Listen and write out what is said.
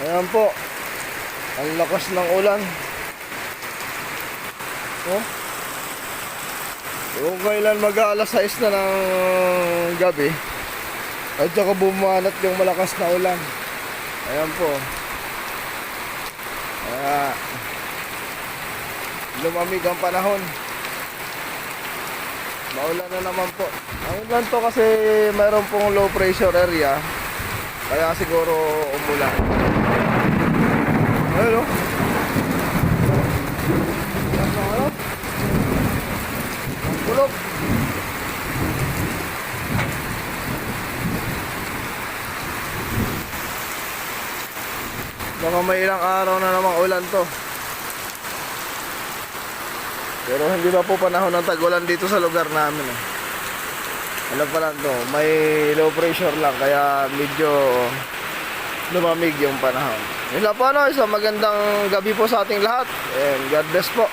Ayan po. Ang lakas ng ulan. Oh. Kung kailan mag-aalas 6 na ng gabi, at saka bumanat yung malakas na ulan. Ayan po. Kaya, lumamig ang panahon. Maulan na naman po. Ang ulan to kasi mayroon pong low pressure area. Kaya siguro umulan. Ayun o. Ano? Ang kulog. Baka may ilang araw na namang ulan to. Pero hindi pa po panahon ng tag-ulan dito sa lugar namin. Eh. Alam pa lang to, may low pressure lang kaya medyo lumamig yung panahon. Yun lang po ano, isang magandang gabi po sa ating lahat. And God bless po.